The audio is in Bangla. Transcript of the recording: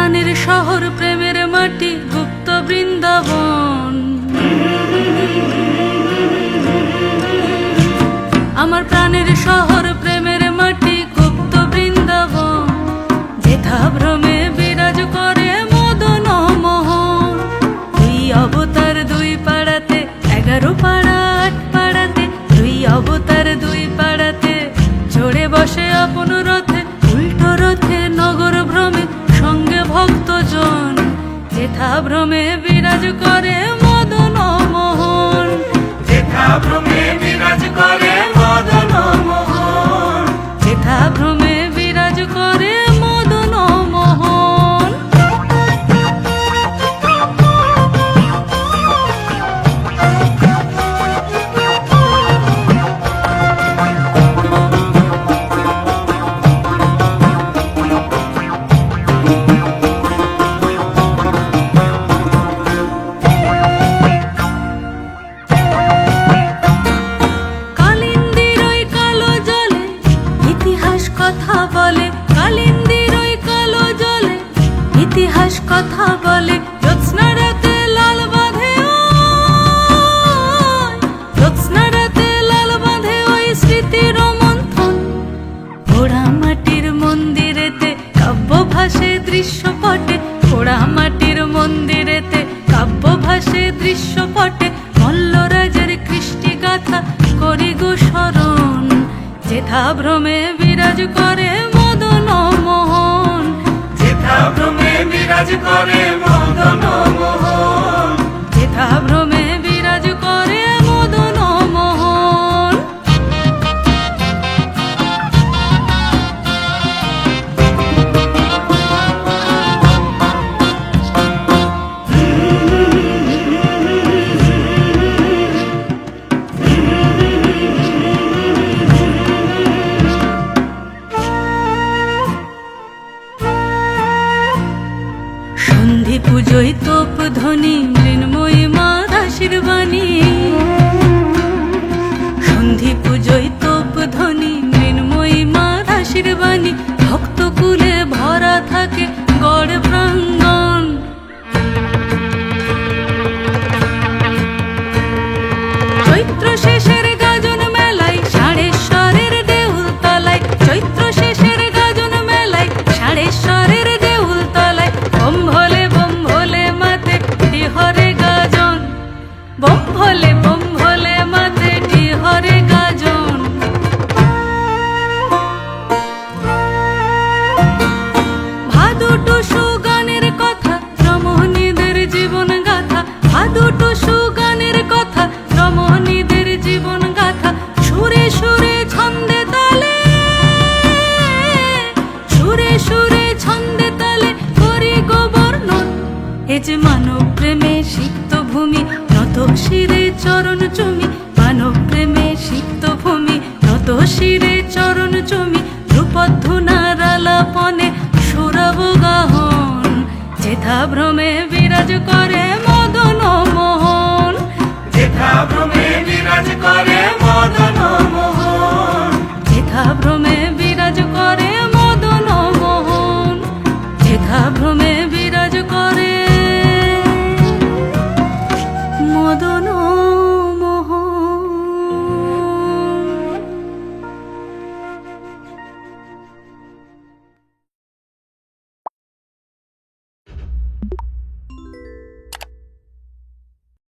প্রাণের শহর প্রেমের মাটি গুপ্ত বৃন্দাবন। আমার প্রাণের ভক্তজন যেথা ভ্রমে বিরাজ করে মদন মোহন যেথা ভ্রমে বিরাজ করে কথা বলে জ্যোৎস্না লাল বাঁধে জ্যোৎস্না লাল বাঁধে ওই স্মৃতির মন্থন পোড়া মন্দিরেতে কাব্য ভাসে দৃশ্যপটে। পোড়া মাটির মন্দিরেতে কাব্য ভাসে দৃশ্যপটে। মল্লরাজের কৃষ্টি গাথা করি গো স্মরণ যেথা ভ্রমে বিরাজ করে ভ্রমে বিরাজ করে মদন সন্ধি তোপ ধ্বনি মৃন্ময়ী মা দাসির বাণী সন্ধি পুজোয় তোপ ধ্বনি গাথা সুগানের কথা রমণীদের জীবন গাথা। সুরে সুরে ছন্দে তালে, সুরে সুরে ছন্দে তালে করি এ যে মানব প্রেমে সিক্ত ভূমি, নত শিরে চরণ চুমি। 这么多